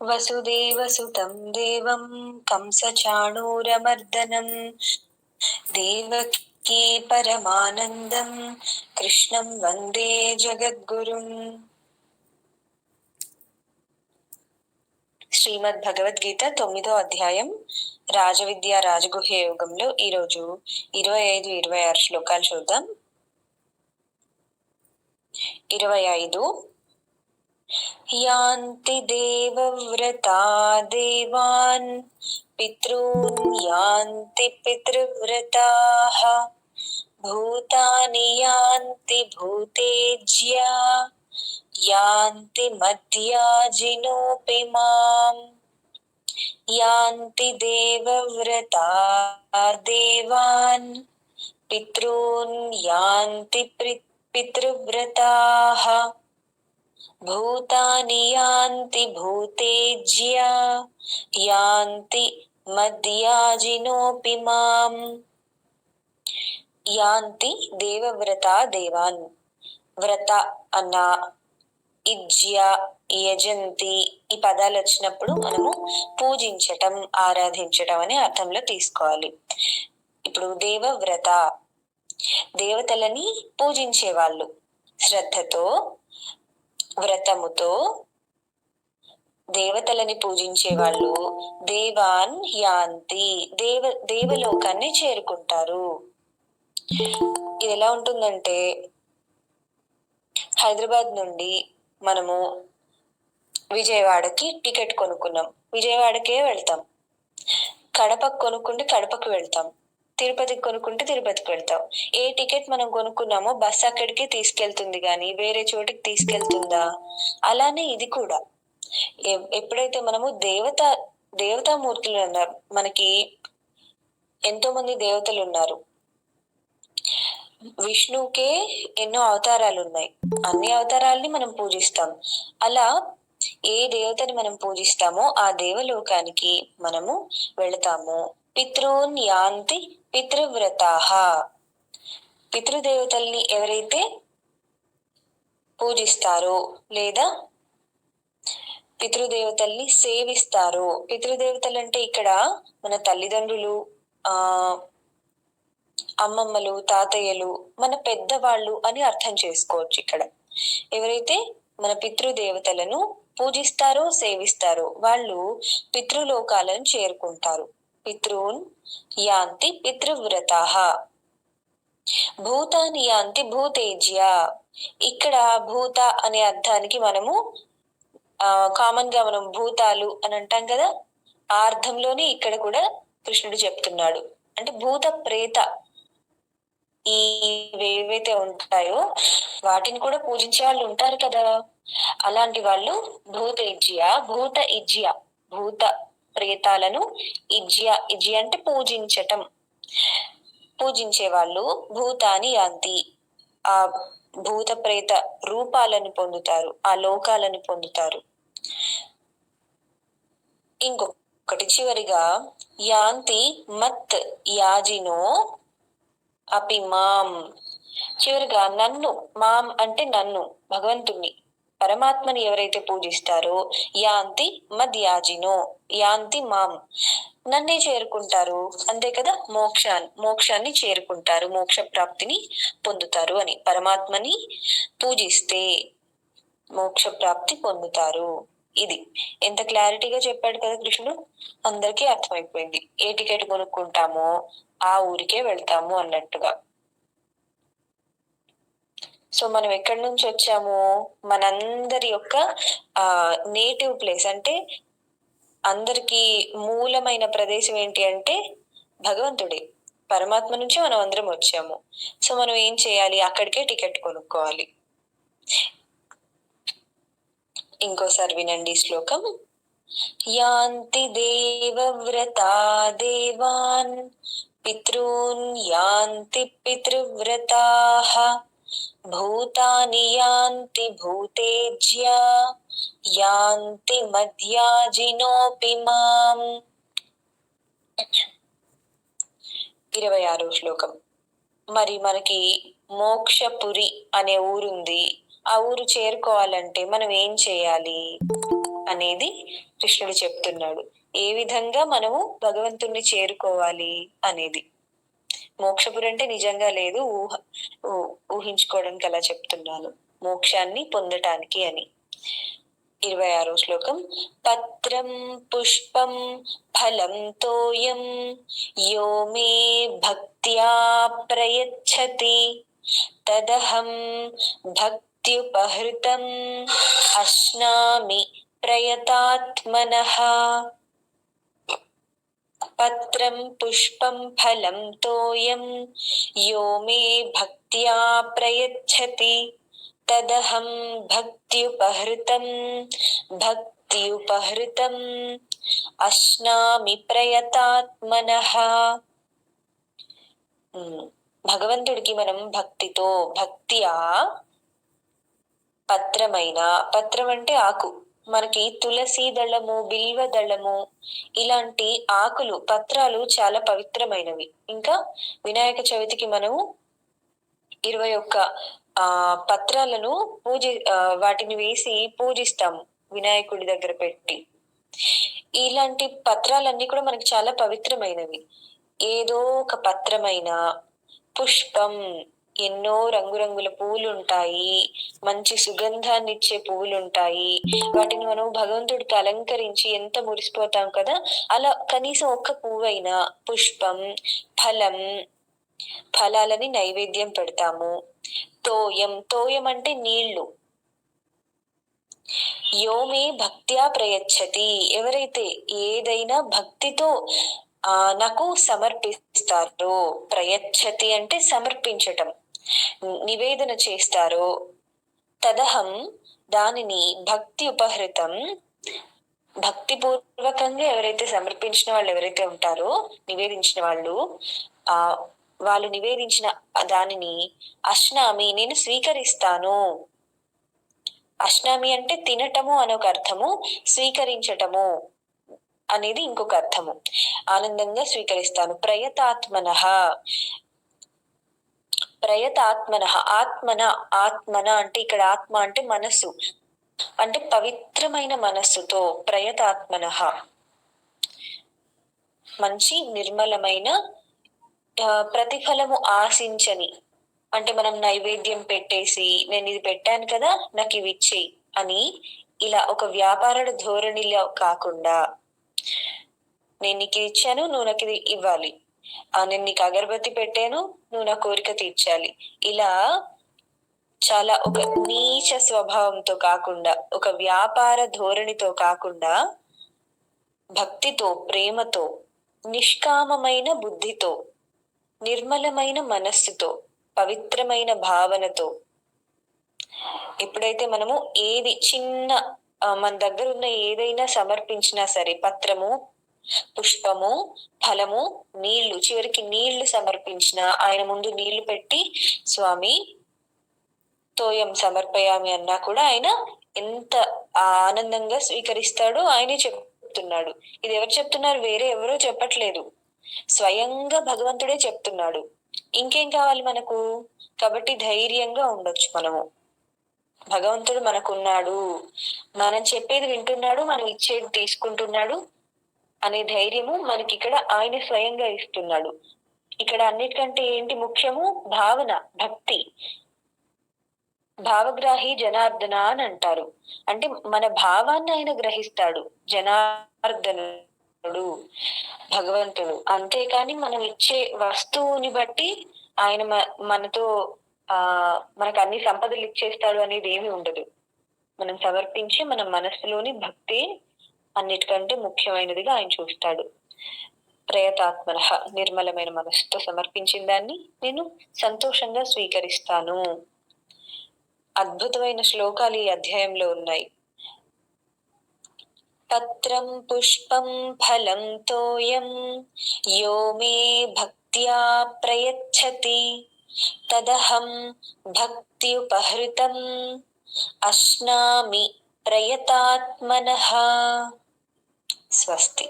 వసుదేవసుతం దేవం కంసచాణూరమర్దనం దేవకీ పరమానందం కృష్ణం వందే జగద్గురుం శ్రీమద్ భగవద్గీత తొమ్మిదో అధ్యాయం రాజవిద్య రాజగుహ యోగంలో ఈరోజు ఇరవై ఐదు ఇరవై ఆరు శ్లోకాలు చూద్దాం. ఇరవై ఐదు యాంతి దేవవ్రతా దేవాన్ పితॄన్ యాంతి పితృవ్రతాః భూతాని యాంతి భూతేజ్యా యాంతి మధ్యాజినోపి మాం యాంతి దేవవ్రతా దేవాన్ పితॄన్ యాంతి పితృవ్రతాః భూతాని యాంతి భూతేజ్యా యాంతి మద్యాజినోపి మాం యాంతి దేవవ్రత దేవాన్ వ్రత అన్న ఇజ్య యజంతి ఈ పదాలు వచ్చినప్పుడు మనము పూజించటం ఆరాధించటం అనే అర్థంలో తీసుకోవాలి. ఇప్పుడు దేవవ్రత దేవతలని పూజించే వాళ్ళు శ్రద్ధతో వ్రతముతో దేవతలని పూజించే వాళ్ళు దేవాన్ యాంతి దేవ దేవలోకాన్ని చేరుకుంటారు. ఇది ఎలా ఉంటుందంటే హైదరాబాద్ నుండి మనము విజయవాడకి టికెట్ కొనుక్కున్నాం. విజయవాడకే వెళ్తాం. కడపకు కొనుక్కుంటే కడపకు వెళ్తాం. తిరుపతికి కొనుక్కుంటే తిరుపతికి వెళ్తాం. ఏ టికెట్ మనం కొనుక్కున్నామో బస్ అక్కడికి తీసుకెళ్తుంది కానీ వేరే చోటికి తీసుకెళ్తుందా? అలానే ఇది కూడా. ఎప్పుడైతే మనము దేవత దేవతామూర్తులు ఉన్నారు మనకి ఎంతో మంది దేవతలు ఉన్నారు. విష్ణువుకే ఎన్నో అవతారాలు ఉన్నాయి. అన్ని అవతారాలని మనం పూజిస్తాం. అలా ఏ దేవతని మనం పూజిస్తామో ఆ దేవలోకానికి మనము వెళతాము. పితృన్ యాంతి పితృవ్రతాహ పితృదేవతల్ని ఎవరైతే పూజిస్తారో లేదా పితృదేవతల్ని సేవిస్తారో పితృదేవతలు అంటే ఇక్కడ మన తల్లిదండ్రులు ఆ అమ్మమ్మలు తాతయ్యలు మన పెద్దవాళ్ళు అని అర్థం చేసుకోవచ్చు ఇక్కడ. ఎవరైతే మన పితృదేవతలను పూజిస్తారో సేవిస్తారో వాళ్ళు పితృలోకాలను చేరుకుంటారు. పితృన్ యాంతి పితృవ్రత. భూతాని యాంతి భూతేజ్య. ఇక్కడ భూత అనే అర్థానికి మనము ఆ కామన్గా మనం భూతాలు అని అంటాం కదా ఆ అర్థంలోనే ఇక్కడ కూడా కృష్ణుడు చెప్తున్నాడు. అంటే భూత ప్రేత ఈ ఏవైతే ఉంటాయో వాటిని కూడా పూజించే వాళ్ళు ఉంటారు కదా. అలాంటి వాళ్ళు భూత ఇజ్య భూత ఇజ్య భూత ప్రేతాలను ఇజ్య ఇజ్య అంటే పూజించటం. పూజించే వాళ్ళు భూతాని యాంతి. ఆ భూత ప్రేత రూపాలను పొందుతారు ఆ లోకాలను పొందుతారు. ఇంకొకటి చివరిగా యాంతి మత్ యాజినో అపి మాం. చివరిగా నన్ను మాం అంటే నన్ను భగవంతుణ్ణి. పరమాత్మని ఎవరైతే పూజిస్తారో యాంతి మద్యాజినో యాంతి మాం. నన్నే చేరుకుంటారు. అంతే కదా? మోక్షాన్ని మోక్షాన్ని చేరుకుంటారు. మోక్ష ప్రాప్తిని పొందుతారు అని. పరమాత్మని పూజిస్తే మోక్ష ప్రాప్తి పొందుతారు. ఇది. ఎంత క్లారిటీగా చెప్పాడు కదా కృష్ణుడు? అందరికీ అర్థమైపోయింది. ఏ టికెట్ కొనుక్కుంటామో ఆ ఊరికే వెళ్తాము అన్నట్టుగా. సో మనం ఎక్కడి నుంచి వచ్చాము మనందరి యొక్క ఆ నేటివ్ ప్లేస్ అంటే అందరికి మూలమైన ప్రదేశం ఏంటి అంటే భగవంతుడే. పరమాత్మ నుంచి మనం అందరం వచ్చాము. సో మనం ఏం చేయాలి? అక్కడికే టికెట్ కొనుక్కోవాలి. ఇంకోసారి వినండి శ్లోకం. యాంతి దేవవ్రతా దేవాన్ పితృన్ యాంతి పితృవ్రతాః భూతాని యాంతి భూతేజ్యా యాంతి మధ్యాజినోపి మాం ఇరవై ఆరో శ్లోకం. మరి మనకి మోక్షపురి అనే ఊరుంది. ఆ ఊరు చేరుకోవాలంటే మనం ఏం చేయాలి అనేది కృష్ణుడు చెప్తున్నాడు. ఏ విధంగా మనము భగవంతుణ్ణి చేరుకోవాలి అనేది. మోక్షపురి అంటే నిజంగా లేదు ఊహ ఊహించుకోవడానికి అలా చెప్తున్నాను. మోక్షాన్ని పొందటానికి అని. ఇరవై ఆరో శ్లోకం. పత్రం పుష్పం ఫలం తోయం యో మే భక్త్యా ప్రయచ్చతి తదహం భక్త్యుపహృతం అశ్నామి ప్రయతాత్మన. పత్రం పుష్పం ఫలం తోయం యో మే భక్త్యా ప్రయచ్చతి తదహం భక్త్యుపహృతం భక్త్యుపహృతం అశ్నామి ప్రయతాత్మన భగవంతుడికి మనం భక్తితో భక్తియా పత్రమైన పత్రం అంటే ఆకు మనకి తులసి దళము బిల్వ దళము ఇలాంటి ఆకులు పత్రాలు చాలా పవిత్రమైనవి. ఇంకా వినాయక చవితికి మనము ఇరవై ఒక్క ఆ పత్రాలను పూజి వాటిని వేసి పూజిస్తాము వినాయకుడి దగ్గర పెట్టి. ఇలాంటి పత్రాలన్నీ కూడా మనకి చాలా పవిత్రమైనవి. ఏదో ఒక పత్రమైన పుష్పం ఎన్నో రంగురంగుల పువ్వులు ఉంటాయి మంచి సుగంధాన్ని ఇచ్చే పువ్వులు ఉంటాయి వాటిని మనం భగవంతుడికి అలంకరించి ఎంత మురిసిపోతాం కదా? అలా కనీసం ఒక్క పువ్వైనా పుష్పం ఫలం ఫలాలని నైవేద్యం పెడతాము. తోయం తోయం అంటే నీళ్ళు. యోమే భక్త్యా ప్రయచ్చతి. ఎవరైతే ఏదైనా భక్తితో ఆ నాకు సమర్పిస్తారు ప్రయచ్చతి అంటే సమర్పించటం. నివేదన చేస్తారో తదహం దానిని భక్తి ఉపహృతం. భక్తిపూర్వకంగా ఎవరైతే సమర్పించిన వాళ్ళు ఎవరైతే ఉంటారో నివేదించిన వాళ్ళు ఆ వాళ్ళు నివేదించిన దానిని అష్నామి నేను స్వీకరిస్తాను. అష్నామి అంటే తినటము అనొక అర్థము స్వీకరించటము అనేది ఇంకొక అర్థము. ఆనందంగా స్వీకరిస్తాను. ప్రయతాత్మన. ప్రయత ఆత్మన ఆత్మన ఆత్మన అంటే ఇక్కడ ఆత్మ అంటే మనస్సు. అంటే పవిత్రమైన మనస్సుతో ప్రయతాత్మన. మంచి నిర్మలమైన ప్రతిఫలము ఆశించని. అంటే మనం నైవేద్యం పెట్టేసి నేను ఇది పెట్టాను కదా నాకు ఇవి ఇచ్చేయి అని ఇలా ఒక వ్యాపార ధోరణిలో కాకుండా నేను నీకు ఇచ్చాను నువ్వు నాకు ఇది ఇవ్వాలి. నేను నీకు అగరబత్తి పెట్టాను నువ్వు నా కోరిక తీర్చాలి. ఇలా చాలా ఒక నీచ స్వభావంతో కాకుండా ఒక వ్యాపార ధోరణితో కాకుండా భక్తితో ప్రేమతో నిష్కామమైన బుద్ధితో నిర్మలమైన మనస్సుతో పవిత్రమైన భావనతో ఎప్పుడైతే మనము ఏది చిన్న మన దగ్గర ఉన్న ఏదైనా సమర్పించినా సరే పత్రము పుష్పము ఫలము నీళ్ళు. చివరికి నీళ్ళు సమర్పించిన ఆయన ముందు నీళ్ళు పెట్టి స్వామి తోయం సమర్పయామి అన్నా కూడా ఆయన ఎంత ఆనందంగా స్వీకరిస్తాడో ఆయనే చెప్తున్నాడు. ఇది ఎవరు చెప్తున్నారు? వేరే ఎవరో చెప్పట్లేదు. స్వయంగా భగవంతుడే చెప్తున్నాడు. ఇంకేం కావాలి మనకు? కాబట్టి ధైర్యంగా ఉండొచ్చు మనము. భగవంతుడు మనకున్నాడు. మనం చెప్పేది వింటున్నాడు మనం ఇచ్చేది తీసుకుంటున్నాడు. అనే ధైర్యము మనకి ఇక్కడ ఆయన స్వయంగా ఇస్తున్నాడు. ఇక్కడ అన్నిటికంటే ఏంటి ముఖ్యము? భావన భక్తి. భావగ్రాహి జనార్దన అని అంటారు. అంటే మన భావాన్ని ఆయన గ్రహిస్తాడు. జనార్దనుడు భగవంతుడు. అంతేకాని మనం ఇచ్చే వస్తువుని బట్టి ఆయన మనతో ఆ మనకు అన్ని సంపదలు ఇచ్చేస్తాడు అనేది ఏమి ఉండదు. మనం సమర్పించి మన మనస్సులోని భక్తి అన్నిటికంటే ముఖ్యమైనదిగా ఆయన చూస్తాడు. ప్రయతాత్మన నిర్మలమైన మనస్సుతో సమర్పించిన దాన్ని నేను సంతోషంగా స్వీకరిస్తాను. అద్భుతమైన శ్లోకాలు ఈ అధ్యాయంలో ఉన్నాయి. పత్రం పుష్పం ఫలం తోయం యో మే భక్త్యా ప్రయచ్చతి తదహం భక్త్యుపహృతం అశ్నామి ప్రయతాత్మన. ಸ್ವಸ್ತಿ